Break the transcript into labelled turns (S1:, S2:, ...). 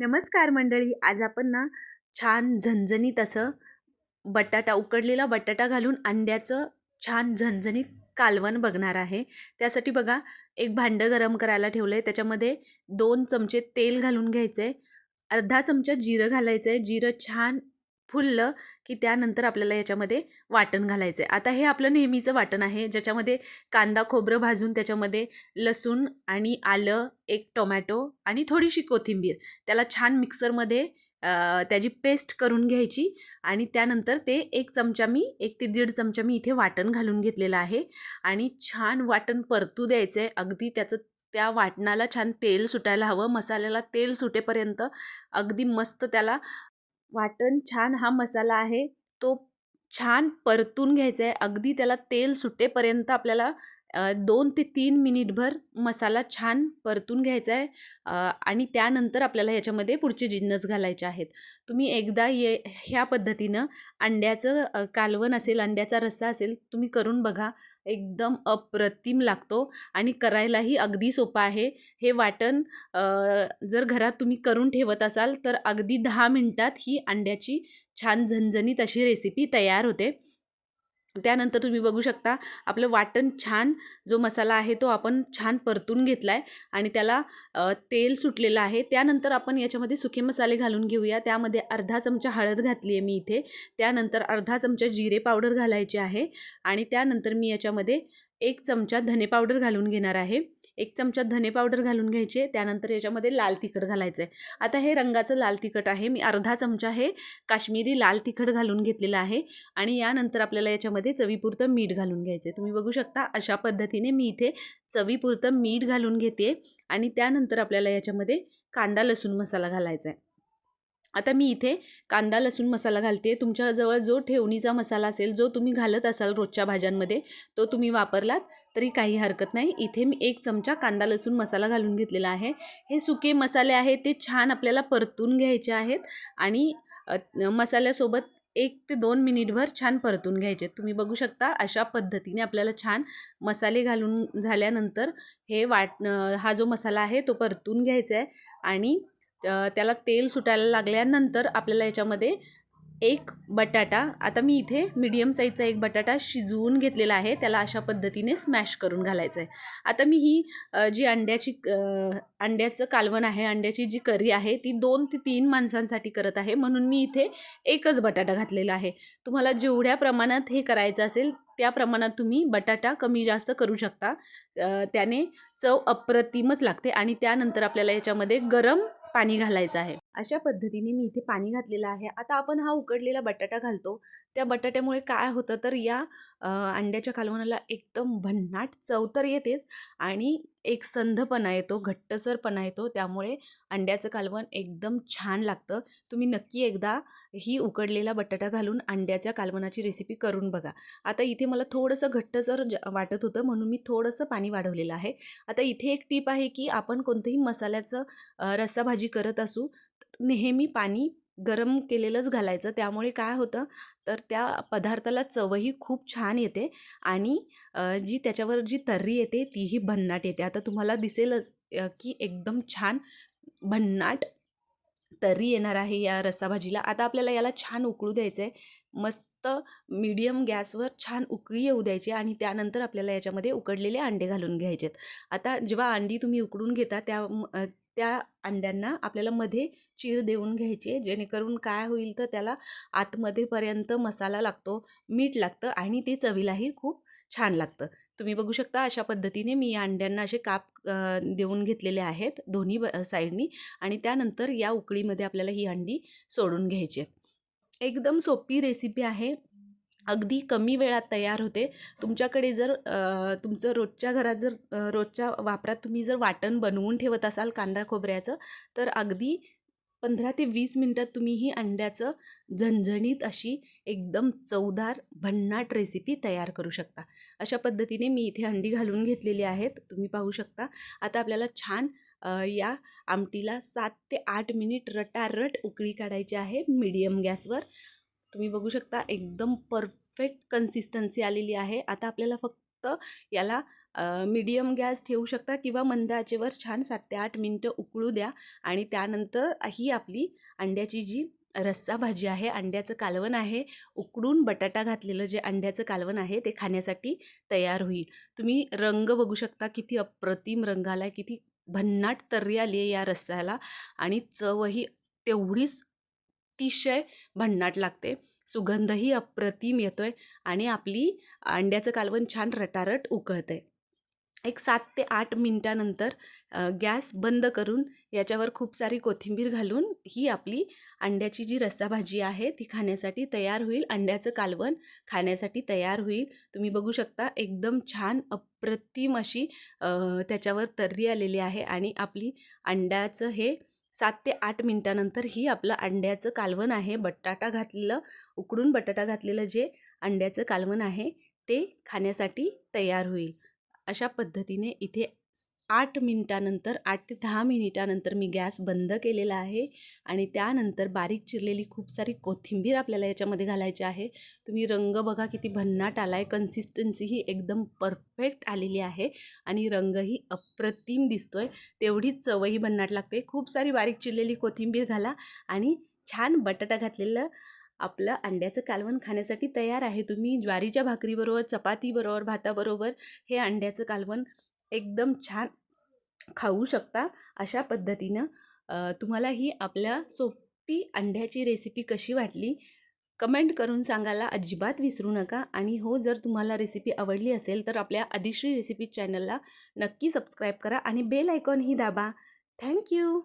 S1: नमस्कार मंडळी आज आपण ना छान झणझणीत असं बटाटा उकडलेला बटाटा घालून अंड्याचं छान झणझणीत कालवण बघणार आहे. त्यासाठी बघा एक भांडं गरम करायला ठेवलं आहे त्याच्यामध्ये दोन चमचे तेल घालून घ्यायचं आहे अर्धा चमचा जिरं घालायचं आहे जिरं छान फुललं की त्यानंतर आपल्याला याच्यामध्ये वाटण घालायचं आहे आता हे आपलं नेहमीचं वाटण आहे ज्याच्यामध्ये कांदा खोबरं भाजून त्याच्यामध्ये लसूण आणि आलं एक टोमॅटो आणि थोडीशी कोथिंबीर. त्याला छान मिक्सरमध्ये त्याची पेस्ट करून घ्यायची आणि त्यानंतर ते एक चमचा मी एक ते दीड चमचा मी इथे वाटण घालून घेतलेलं आहे आणि छान वाटण परतू द्यायचं आहे अगदी त्याचं त्या वाटणाला छान तेल सुटायला हवं मसाल्याला तेल सुटेपर्यंत अगदी मस्त त्याला वाटण छान हा मसाला आहे. तो छान परतून घ्यायचा आहे. अगदी त्याला तेल सुटेपर्यंत आपल्याला दोन ते तीन मिनिटभर मसाला छान परतून घ्यायचा आहे. आणि त्यानंतर आपल्याला ह्याच्यामध्ये पुढचे जिन्नस घालायचे आहेत. तुम्ही एकदा ये ह्या पद्धतीनं अंड्याचं कालवण असेल अंड्याचा रस्सा असेल तुम्ही करून बघा. एकदम अप्रतिम लागतो आणि करायलाही अगदी सोपं आहे. हे वाटण जर घरात तुम्ही करून ठेवत असाल तर अगदी दहा मिनटात ही अंड्याची छान झणझणीत अशी रेसिपी तयार होते. त्यानंतर तुम्ही बघू शकता आपलं वाटण छान जो मसाला आहे तो आपण छान परतून घेतला आहे आणि त्याला तेल सुटलेलं आहे. त्यानंतर आपण याच्यामध्ये सुके मसाले घालून घेऊया. त्यामध्ये अर्धा चमचा हळद घातली आहे मी इथे. त्यानंतर अर्धा चमचा जिरे पावडर घालायचे आहे. आणि त्यानंतर मी याच्यामध्ये एक चमचा धने पावडर घालून घेणार आहे. एक चमचा धने पावडर घालून घ्यायचे त्यानंतर याच्यामध्ये लाल तिखट घालायचं आहे आता हे रंगाचं लाल तिखट आहे. मी अर्धा चमचा हे काश्मीरी लाल तिखट घालून घेतलेलं आहे आणि यानंतर आपल्याला याच्यामध्ये चवीपुरतं मीठ घालून घ्यायचं आहे तुम्ही बघू शकता अशा पद्धतीने मी इथे चवीपुरतं मीठ घालून घेते आणि त्यानंतर आपल्याला याच्यामध्ये कांदा लसूण मसाला घालायचा आहे आता मी इथे कांदा लसूण मसाला घालते तुमच्याजवळ जो ठेवणीचा मसाला असेल जो तुम्ही घालत असाल रोजच्या भाज्यांमध्ये तो तुम्ही वापरलात तरी काही हरकत नाही. इथे मी एक चमचा कांदा लसूण मसाला घालून घेतलेला आहे. हे सुके मसाले आहेत ते छान आपल्याला परतून घ्यायचे आहेत आणि मसाल्यासोबत एक ते दोन मिनिटभर छान परतून घ्यायचे तुम्ही बघू शकता अशा पद्धतीने आपल्याला छान मसाले घालून झाल्यानंतर हे वाट हा जो मसाला आहे तो परतून घ्यायचा आहे आणि त्याला तेल सुटायला लागल्यानंतर आपल्याला याच्यामध्ये एक बटाटा आता मी इथे मीडियम साईजचा एक बटाटा शिजवून घेतलेला आहे त्याला अशा पद्धतीने स्मॅश करून घालायचं आहे आता मी ही जी अंड्याची अंड्याचं कालवण आहे अंड्याची जी करी आहे ती दोन ते तीन माणसांसाठी करत आहे म्हणून मी इथे एकच बटाटा घातलेला आहे. तुम्हाला जेवढ्या प्रमाणात हे करायचं असेल त्या प्रमाणात तुम्ही बटाटा कमी जास्त करू शकता. त्याने चव अप्रतिमच लागते आणि त्यानंतर आपल्याला याच्यामध्ये गरम पाणी घालायचं आहे. अशा पद्धतीने मी इथे पाणी घातलेलं आहे. आता आपण हा उकडलेला बटाटा घालतो. त्या बटाट्यामुळे काय होतं तर या अंड्याच्या कालवणाला एकदम भन्नाट चव तर येतेच आणि एक संधपणा येतो घट्टसरपणा येतो त्यामुळे अंड्याचं कालवण एकदम छान लागतं. तुम्ही नक्की एकदा ही उकडलेला बटाटा घालून अंड्याच्या कालवणाची रेसिपी करून बघा. आता इथे मला थोडंसं घट्टसर ज वाटत होतं म्हणून मी थोडंसं पाणी वाढवलेलं आहे. आता इथे एक टीप आहे की आपण कोणतंही मसाल्याचं रस्साभाजी करत असू नेहमी पाणी गरम केलेलंच घालायचं. त्यामुळे काय होतं तर त्या पदार्थाला चवही खूप छान येते आणि जी त्याच्यावर जी तर्री येते तीही भन्नाट येते. आता तुम्हाला दिसेलच की एकदम छान भन्नाट तर्री येणार आहे या रस्साभाजीला आता आपल्याला याला छान उकळू द्यायचं आहे मस्त मीडियम गॅसवर छान उकळी येऊ द्यायची आणि त्यानंतर आपल्याला याच्यामध्ये उकडलेले अंडे घालून घ्यायचे आहेत आता जेव्हा अंडी तुम्ही उकडून घेता त्या त्या अंड्यांना आपल्याला मध्ये चीर देऊन घ्यायची आहे जेणेकरून काय होईल तर त्याला आतमध्येपर्यंत मसाला लागतो मीठ लागतं आणि ते चवीलाही खूप छान लागतं. तुम्ही बघू शकता अशा पद्धतीने मी या अंड्यांना असे काप देऊन घेतलेले आहेत दोन्ही ब साईडनी आणि त्यानंतर या उकळीमध्ये आपल्याला ही अंडी सोडून घ्यायची आहेत. एकदम सोपी रेसिपी आहे. अगदी कमी वेळात तयार होते. तुमच्याकडे जर तुमचं रोजच्या घरात जर रोजच्या वापरात तुम्ही जर वाटण बनवून ठेवत असाल कांदा खोबऱ्याचं तर अगदी पंधरा ते वीस मिनटात तुम्ही ही अंड्याचं झणझणीत अशी एकदम चवदार भन्नाट रेसिपी तयार करू शकता. अशा पद्धतीने मी इथे अंडी घालून घेतलेली आहेत. तुम्ही पाहू शकता. आता आपल्याला छान या आमटीला सात ते आठ मिनिट रटारट उकळी काढायची आहे मीडियम गॅसवर. तुम्ही बघू शकता एकदम परफेक्ट कन्सिस्टन्सी आलेली आहे. आता आपल्याला फक्त याला मीडियम गॅस ठेवू शकता किंवा मंद आचेवर छान सात ते आठ मिनटं उकळू द्या आणि त्यानंतर ही आपली अंड्याची जी रस्सा भाजी आहे अंड्याचं कालवण आहे उकडून बटाटा घातलेलं जे अंड्याचं कालवण आहे ते खाण्यासाठी तयार होईल. तुम्ही रंग बघू शकता किती अप्रतिम रंग आला आहे किती भन्नाट तर्री आली आहे या रस्स्याला आणि चवही तेवढीच अतिशय भन्नाट लागते. सुगंधही अप्रतिम येतो आहे आणि आपली अंड्याचं कालवण छान रटारट उकळतं. आहे एक सात ते आठ मिनटानंतर गॅस बंद करून याच्यावर खूप सारी कोथिंबीर घालून ही आपली अंड्याची जी रस्सा भाजी आहे ती खाण्यासाठी तयार होईल. अंड्याचं कालवण खाण्यासाठी तयार होईल. तुम्ही बघू शकता एकदम छान अप्रतिम अशी त्याच्यावर तर्री आलेली आहे आणि आपली अंड्याचं हे सात ते आठ मिनटानंतर ही आपलं अंड्याचं कालवण आहे. बटाटा घातलेलं उकडून बटाटा घातलेलं जे अंड्याचं कालवण आहे ते खाण्यासाठी तयार होईल. अशा पद्धतीने इथे आठ मिनिटानंतर आठ ते दहा मिनिटानंतर मी गॅस बंद केलेला आहे आणि त्यानंतर बारीक चिरलेली खूप सारी कोथिंबीर आपल्याला याच्यामध्ये घालायची आहे. तुम्ही रंग बघा किती भन्नाट आला आहे कन्सिस्टन्सी ही एकदम परफेक्ट आलेली आहे आणि रंगही अप्रतिम दिसतो आहे तेवढीच चवही भन्नाट लागते. खूप सारी बारीक चिरलेली कोथिंबीर घाला आणि छान बटाटा घातलेलं आपलं अंड्याचं कालवण खाण्यासाठी तयार आहे. तुम्ही ज्वारीच्या भाकरीबरोबर चपातीबरोबर भाताबरोबर हे अंड्याचं कालवण एकदम छान खाऊ शकता अशा पद्धतीनं. तुम्हाला ही आपल्या सोपी अंड्याची रेसिपी कशी वाटली कमेंट करून सांगायला अजिबात विसरू नका. आणि हो जर तुम्हाला रेसिपी आवडली असेल तर आपल्या आदिश्री रेसिपी चॅनलला नक्की सबस्क्राईब करा आणि बेल आयकॉनही दाबा. थँक्यू